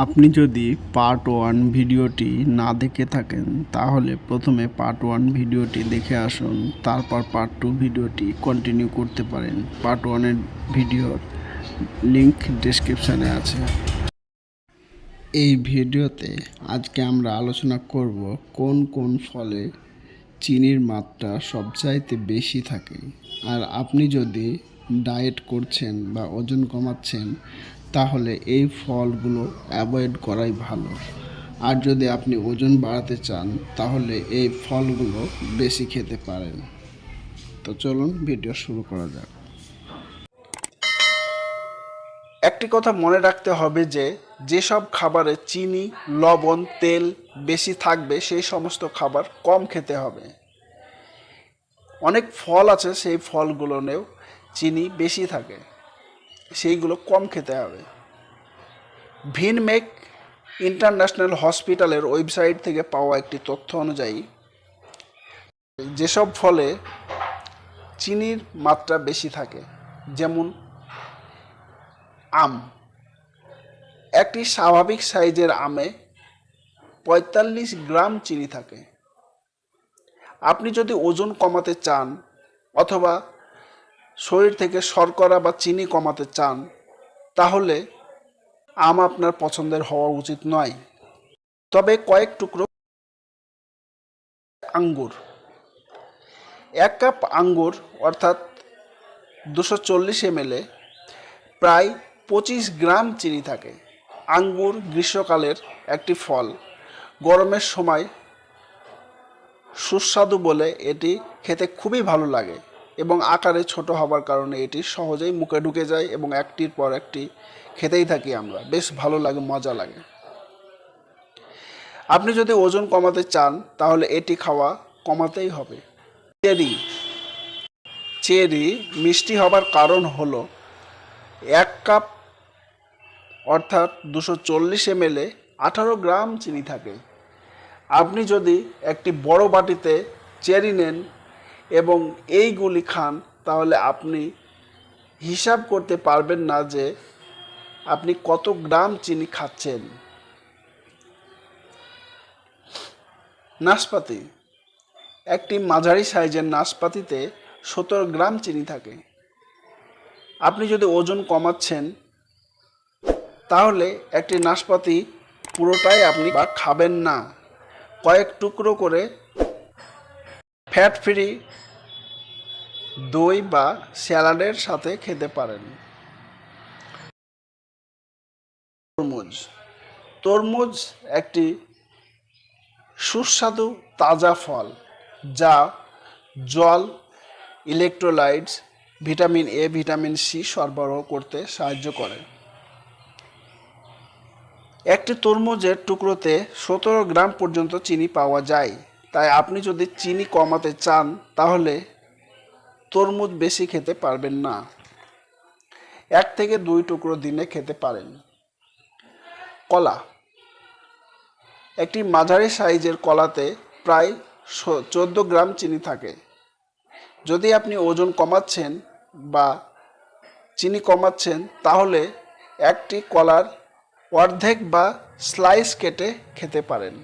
আপনি যদি part one ভিডিওটি না দেখে থাকেন, তাহলে প্রথমে পার্ট ওয়ান ভিডিওটি দেখে আসুন, তারপর পার্ট টু ভিডিওটি কন্টিনিউ করতে পারেন। পার্ট ওয়ানের ভিডিওর লিংক ডেসক্রিপশানে আছে। এই ভিডিওতে আজকে আমরা আলোচনা করব কোন কোন ফলে চিনির মাত্রা সবচাইতে বেশি থাকে। আর আপনি যদি ডায়েট করছেন বা ওজন কমাচ্ছেন তাহলে এই ফলগুলো অ্যাভয়েড করাই ভালো। আর যদি আপনি ওজন বাড়াতে চান, তাহলে এই ফলগুলো বেশি খেতে পারেন। তো চলুন ভিডিও শুরু করা যাক। একটি কথা মনে রাখতে হবে যে, যেসব খাবারে চিনি, লবণ, তেল বেশি থাকবে, সেই সমস্ত খাবার কম খেতে হবে। অনেক ফল আছে, সেই ফলগুলোনেও চিনি বেশি থাকে। সেইগুলো কম খেতে হবে। ভিনমেক ইন্টারন্যাশনাল হসপিটালের ওয়েবসাইট থেকে পাওয়া একটি তথ্য অনুযায়ী, যেসব ফলে চিনির মাত্রা বেশি থাকে, যেমন আম। একটি স্বাভাবিক সাইজের আমে পঁয়তাল্লিশ গ্রাম চিনি থাকে। আপনি যদি ওজন কমাতে চান অথবা শরীর থেকে শর্করা বা চিনি কমাতে চান, তাহলে আম আপনার পছন্দের হওয়া উচিত নয়। তবে কয়েক টুকরো আঙ্গুর। এক কাপ আঙ্গুর, অর্থাৎ দুশো চল্লিশ এমএলে প্রায় পঁচিশ গ্রাম চিনি থাকে। আঙ্গুর গ্রীষ্মকালের একটি ফল। গরমের সময় সুস্বাদু বলে এটি খেতে খুবই ভালো লাগে। এবং আকারে ছোট হবার কারণে এটি সহজেই মুখে ঢুকে যায় এবং একটির পর একটি খেতেই থাকি আমরা। বেশ ভালো লাগে, মজা লাগে। আপনি যদি ওজন কমাতে চান, তাহলে এটি খাওয়া কমাতেই হবে। চেরি। চেরি মিষ্টি হবার কারণ হলো এক কাপ অর্থাৎ দুশো চল্লিশ এমএলে আঠারো গ্রাম চিনি থাকে। আপনি যদি একটি বড় বাটিতে চেরি নেন এবং এইগুলি খান, তাহলে আপনি হিসাব করতে পারবেন না যে আপনি কত গ্রাম চিনি খাচ্ছেন। নাশপাতি, একটি মাঝারি সাইজের নাশপাতিতে সতেরো গ্রাম চিনি থাকে। আপনি যদি ওজন কমাচ্ছেন, তাহলে একটি নাশপাতি পুরোটাই আপনি বা খাবেন না। কয়েক টুকরো করে ফ্যাট ফ্রি দই বা স্যালাডের সাথে খেতে পারেন। তরমুজ। তরমুজ একটি সুস্বাদু তাজা ফল যা জল electrolytes vitamin A vitamin C সরবরাহ করতে সাহায্য করে। একটি তরমুজের টুকরোতে সতেরো গ্রাম পর্যন্ত চিনি পাওয়া যায়। তাই আপনি যদি চিনি কমাতে চান, তাহলে তরমুজ বেশি খেতে পারবেন না। এক থেকে দুই টুকরো দিনে খেতে পারেন। কলা। একটি মাঝারি সাইজের কলাতে প্রায় চোদ্দ গ্রাম চিনি থাকে। যদি আপনি ওজন কমাচ্ছেন বা চিনি কমাচ্ছেন, তাহলে একটি কলার অর্ধেক বা স্লাইস কেটে খেতে পারেন।